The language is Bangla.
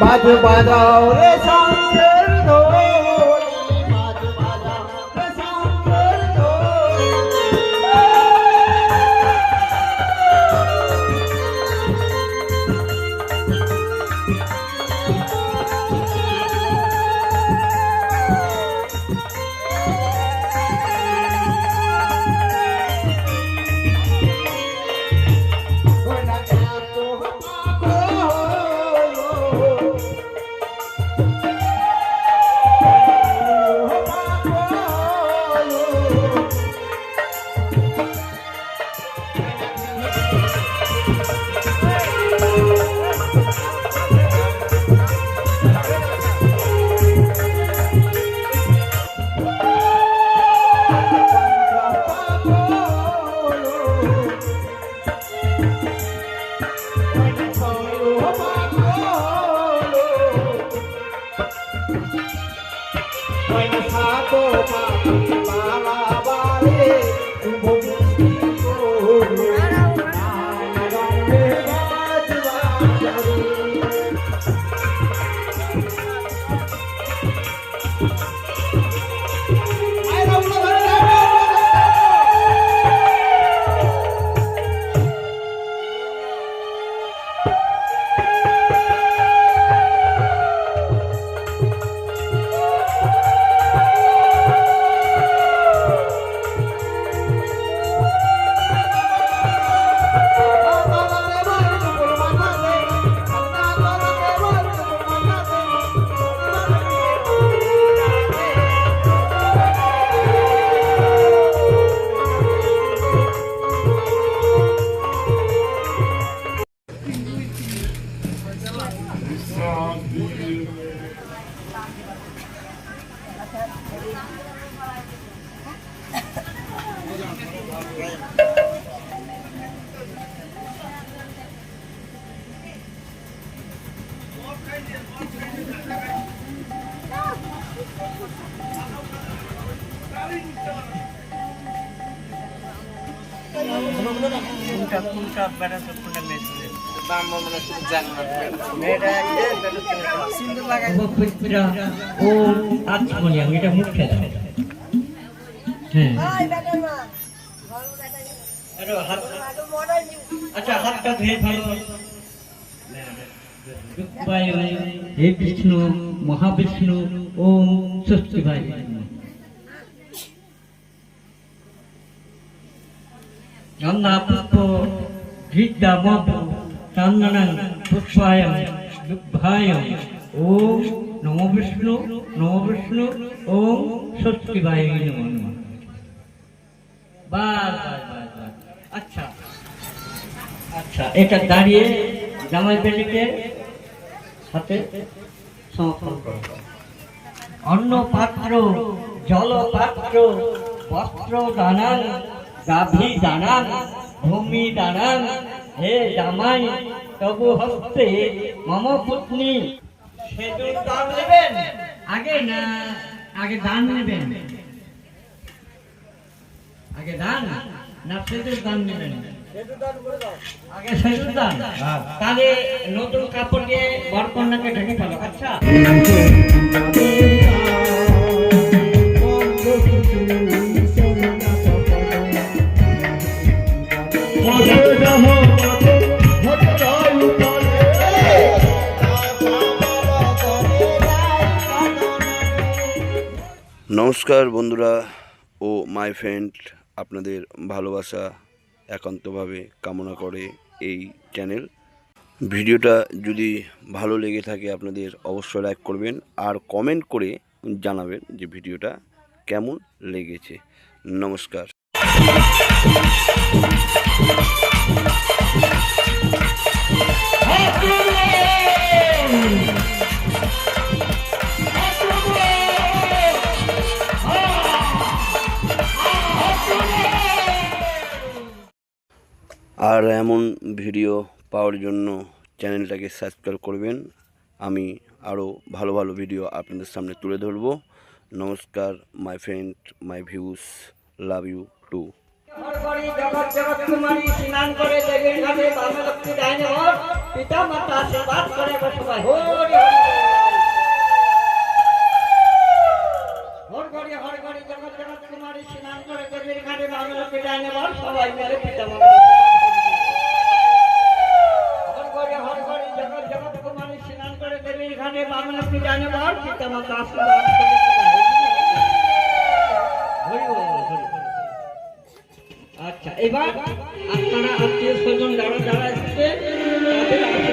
বাজু বাজাও রে সঙ্গের ধরে সাতো পাখি পালাবারে কোনটা কোনটা বেড়াতে কোনটা মেয়ে সুন্দর লাগাই পবিত্রা ও আত্মনিয়াম এটা মুখ্য দাও হ্যাঁ আরে হাত আচ্ছা হাতটা ধুয়ে ভালো হে বিষ্ণু মহাবিষ্ণু ওম স্বস্তি ভাই গঙ্গা পুষ্প বিদ্যা মত চন্দনং পুষ্পায়ং দুগ্ধায়ং ওম নমো বিষ্ণু নমো বিষ্ণু, ওম স্বস্তি ভাই নমো। আচ্ছা আচ্ছা এটা দাঁড়িয়ে জামাই বেলিকে হাতে সমর্পণ করো। অন্ন পাত্র জল পাত্র বস্ত্র দানান, গাভী দানান, ভূমি দানান, হে জামাই, তবু হস্তে মম পত্নী। সেতুর দান নেবেন? আগে না আগে দান নেবেন? আগে দান? না সেতুর দান নেবেন? আগে দান। তাহলে নতুন কাপড় দিয়ে বরকন্যাকে ঢেকে ফেলো আচ্ছা? নমস্কার বন্ধুরা ও মাই ফ্রেন্ড, আপনাদের ভালোবাসা একান্তভাবে কামনা করে এই চ্যানেল। ভিডিওটা যদি ভালো লেগে থাকে, আপনাদের অবশ্যই লাইক করবেন আর কমেন্ট করে জানাবেন যে ভিডিওটা কেমন লেগেছে। নমস্কার। আর এমন ভিডিও পাওয়ার জন্য চ্যানেলটাকে সাবস্ক্রাইব করবেন। আমি আরও ভালো ভালো ভিডিও আপনাদের সামনে তুলে ধরব। নমস্কার my friend my views love you too করে বল, হরি বল। আচ্ছা এবার আপনারা আত্মীয় স্বজন যারা যারা এসেছে আশীর্বাদ